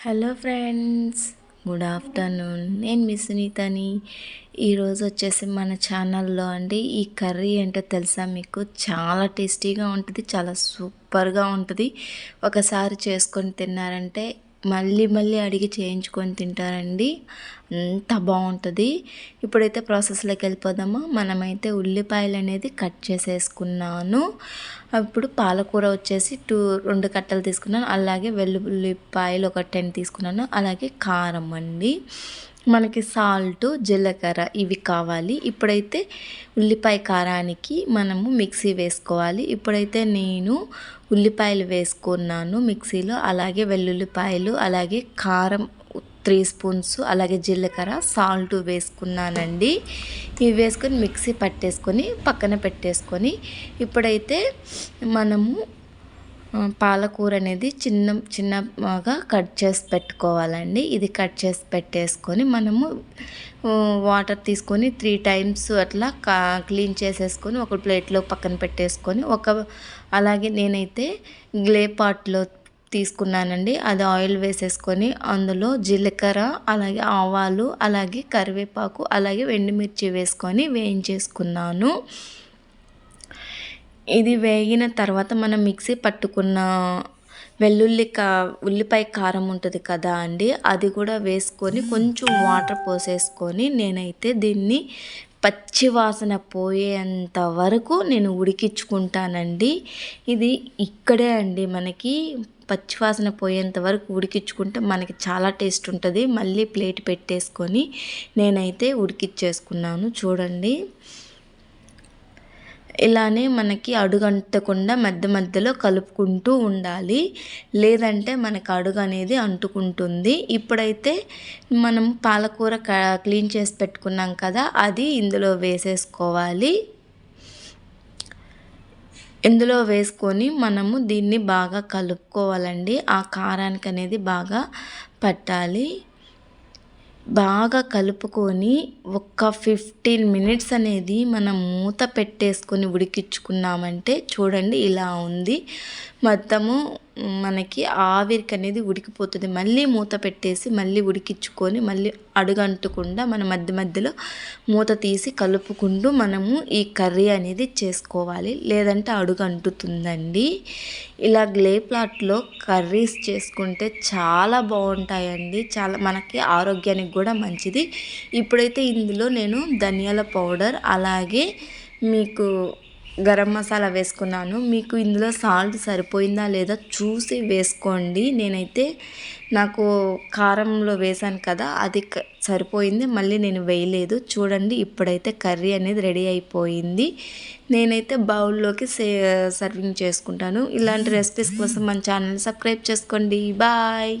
Hello friends good afternoon. నేను మీ సునీతని. ఈరోజు వచ్చేసి మన ఛానల్లో అండి ఈ కర్రీ ఏంటో తెలుసా మీకు? చాలా టేస్టీగా ఉంటుంది చాలా సూపర్గా ఉంటుంది. ఒకసారి చేసుకొని తిన్నారంటే మళ్ళీ మళ్ళీ అడిగి చేయించుకొని తింటారండి. అంత బాగుంటుంది. ఇప్పుడైతే ప్రాసెస్లోకి వెళ్ళిపోదామా? మనమైతే ఉల్లిపాయలు అనేది కట్ చేసేసుకున్నాను. అప్పుడు పాలకూర వచ్చేసి టూ రెండు కట్టలు తీసుకున్నాను. అలాగే వెల్లుల్లిపాయలు ఒక టెన్ తీసుకున్నాను. అలాగే కారం అండి. మనకి సాల్ట్ జీలకర్ర ఇవి కావాలి. ఇప్పుడైతే ఉల్లిపాయ కారానికి మనము మిక్సీ వేసుకోవాలి. ఇప్పుడైతే నేను ఉల్లిపాయలు వేసుకున్నాను మిక్సీలో. అలాగే వెల్లుల్లిపాయలు అలాగే కారం త్రీ స్పూన్స్ అలాగే జీలకర్ర సాల్ట్ వేసుకున్నానండి. ఇవి వేసుకొని మిక్సీ పట్టేసుకొని పక్కన పెట్టేసుకొని ఇప్పుడైతే మనము పాలకూర అనేది చిన్న చిన్నగా కట్ చేసి పెట్టుకోవాలండి. ఇది కట్ చేసి పెట్టేసుకొని మనము వాటర్ తీసుకొని త్రీ టైమ్స్ అట్లా క్లీన్ చేసేసుకొని ఒక ప్లేట్లో పక్కన పెట్టేసుకొని ఒక అలాగే నేనైతే గ్లే పాట్లో తీసుకున్నానండి. అది ఆయిల్ వేసేసుకొని అందులో జీలకర్ర అలాగే ఆవాలు అలాగే కరివేపాకు అలాగే ఎండుమిర్చి వేసుకొని వేయించేసుకున్నాను. ఇది వేగిన తర్వాత మనం మిక్సీ పట్టుకున్న వెల్లుల్లి కా ఉల్లిపాయ కారం ఉంటుంది కదా అండి అది కూడా వేసుకొని కొంచెం వాటర్ పోసేసుకొని నేనైతే దీన్ని పచ్చి వాసన పోయేంత వరకు నేను ఉడికించుకుంటానండి. ఇది ఇక్కడే అండి మనకి పచ్చివాసన పోయేంత వరకు ఉడికించుకుంటే మనకి చాలా టేస్ట్ ఉంటుంది. మళ్ళీ ప్లేట్ పెట్టేసుకొని నేనైతే ఉడికిచ్చేసుకున్నాను. చూడండి. ఇలానే మనకి అడుగంటకుండా మధ్య మధ్యలో కలుపుకుంటూ ఉండాలి. లేదంటే మనకు అడుగు అనేది అంటుకుంటుంది. ఇప్పుడైతే మనం పాలకూర క్లీన్ చేసి పెట్టుకున్నాం కదా అది ఇందులో వేసేసుకోవాలి. ఇందులో వేసుకొని మనము దీన్ని బాగా కలుపుకోవాలండి. ఆ కారానికి అనేది బాగా పట్టాలి. బాగా కలుపుకొని ఒక ఫిఫ్టీన్ మినిట్స్ అనేది మనం మూత పెట్టేసుకొని ఉడికించుకున్నామంటే చూడండి ఇలా ఉంది. మొత్తము మనకి ఆవిరికి అనేది ఉడికిపోతుంది. మళ్ళీ మూత పెట్టేసి మళ్ళీ ఉడికించుకొని మళ్ళీ అడుగంటకుండా మన మధ్య మధ్యలో మూత తీసి కలుపుకుంటూ మనము ఈ కర్రీ అనేది చేసుకోవాలి. లేదంటే అడుగంటుతుందండి. ఇలా గ్లే ప్లాట్లో కర్రీస్ చేసుకుంటే చాలా బాగుంటాయండి. చాలా మనకి ఆరోగ్యానికి కూడా మంచిది. ఇప్పుడైతే ఇందులో నేను ధనియాల పౌడర్ అలాగే మీకు గరం మసాలా వేసుకున్నాను. మీకు ఇందులో సాల్ట్ సరిపోయిందా లేదా చూసి వేసుకోండి. నేనైతే నాకు కారంలో వేసాను కదా అది సరిపోయింది. మళ్ళీ నేను వేయలేదు. చూడండి ఇప్పుడైతే కర్రీ అనేది రెడీ అయిపోయింది. నేనైతే బౌల్లోకి సే సర్వింగ్ చేసుకుంటాను. ఇలాంటి రెసిపీస్ కోసం మన ఛానల్ సబ్స్క్రైబ్ చేసుకోండి. బాయ్!